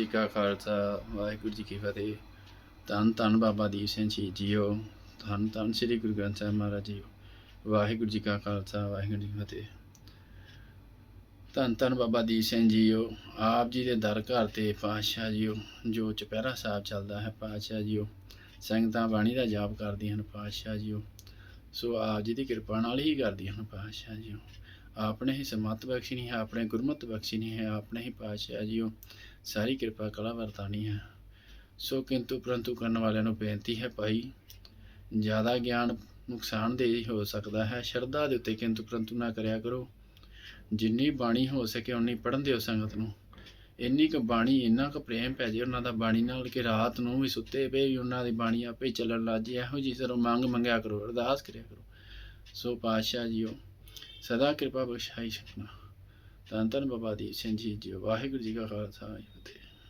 ਜੀ ਕਾ ਖਾਲਸਾ, ਵਾਹਿਗੁਰੂ ਜੀ ਕੀ ਫਤਿਹ। ਧੰਨ ਧੰਨ ਬਾਬਾ ਦੀਪ ਸਿੰਘ ਜੀ, ਜੀਓ। ਧੰਨ ਧੰਨ ਸ੍ਰੀ ਗੁਰੂ ਗ੍ਰੰਥ ਸਾਹਿਬ ਮਹਾਰਾਜ ਜੀ ਵਾਹਿਗੁਰੂ ਜੀ ਕਾ ਖਾਲਸਾ, ਵਾਹਿਗੁਰੂ ਜੀ ਕੀ ਫਤਿਹ। ਧੰਨ ਧੰਨ ਬਾਬਾ ਦੀਪ ਸਿੰਘ ਜੀਓ, ਆਪ ਜੀ ਦੇ ਦਰ ਘਰ ਤੇ ਪਾਤਸ਼ਾਹ ਜੀਓ, ਜੋ ਚੁਪਹਿਰਾ ਸਾਹਿਬ ਚੱਲਦਾ ਹੈ ਪਾਤਸ਼ਾਹ ਜੀਓ। ਸੰਗਤਾਂ ਬਾਣੀ ਦਾ ਜਾਪ ਕਰਦੀਆਂ ਹਨ ਪਾਤਸ਼ਾਹ ਜੀਓ। ਸੋ ਆਪ ਜੀ ਦੀ ਕਿਰਪਾ ਨਾਲ ਹੀ ਕਰਦੀਆਂ ਹਨ ਪਾਤਸ਼ਾਹ ਜੀਓ। ਆਪਣੇ ਹੀ ਸਮਤ ਬਖਸ਼ੀ ਨਹੀਂ ਹੈ, ਆਪਣੇ ਗੁਰਮਤ ਬਖਸ਼ੀ ਨਹੀਂ ਹੈ, ਆਪਣੇ ਹੀ ਪਾਤਸ਼ਾਹ ਜੀਓ। ਸਾਰੀ ਕਿਰਪਾ ਕਲਾ ਵਰਤਾਨੀ ਹੈ। ਸੋ ਕਿੰਤੂ ਪਰੰਤੂ ਕਰਨ ਵਾਲਿਆਂ ਨੂੰ ਬੇਨਤੀ ਹੈ ਭਾਈ, ਜ਼ਿਆਦਾ ਗਿਆਨ ਨੁਕਸਾਨਦੇਹ ਹੋ ਸਕਦਾ ਹੈ। ਸ਼ਰਧਾ ਦੇ ਉੱਤੇ ਕਿੰਤੂ ਪਰੰਤੂ ਨਾ ਕਰਿਆ ਕਰੋ। ਜਿੰਨੀ ਬਾਣੀ ਹੋ ਸਕੇ ਉਨੀ ਪੜ੍ਹਨ ਦਿਓ ਸੰਗਤ ਨੂੰ। ਇੰਨੀ ਕੁ ਬਾਣੀ, ਇੰਨਾ ਕੁ ਪ੍ਰੇਮ ਪੈ ਜੇ ਉਹਨਾਂ ਦਾ ਬਾਣੀ ਨਾਲ ਕਿ ਰਾਤ ਨੂੰ ਵੀ ਸੁੱਤੇ ਪਏ ਵੀ ਉਹਨਾਂ ਦੀ ਬਾਣੀ ਆਪੇ ਹੀ ਚੱਲਣ ਲੱਗ ਜੇ। ਇਹੋ ਜੀ ਸਰੋਂ ਮੰਗ ਮੰਗਿਆ ਕਰੋ, ਅਰਦਾਸ ਕਰਿਆ ਕਰੋ। ਸੋ ਪਾਤਸ਼ਾਹ ਜੀਓ ਸਦਾ ਕਿਰਪਾ ਬਖਸ਼ਾਈ ਸਕਣਾ ਧੰਨ ਧੰਨ ਬਾਬਾ ਦੀਪ ਸਿੰਘ ਜੀ ਜੀਓ ਵਾਹਿਗੁਰੂ ਜੀ ਕਾ ਖਾਲਸਾ, ਵਾਹਿਗੁਰੂ ਫਤਿਹ।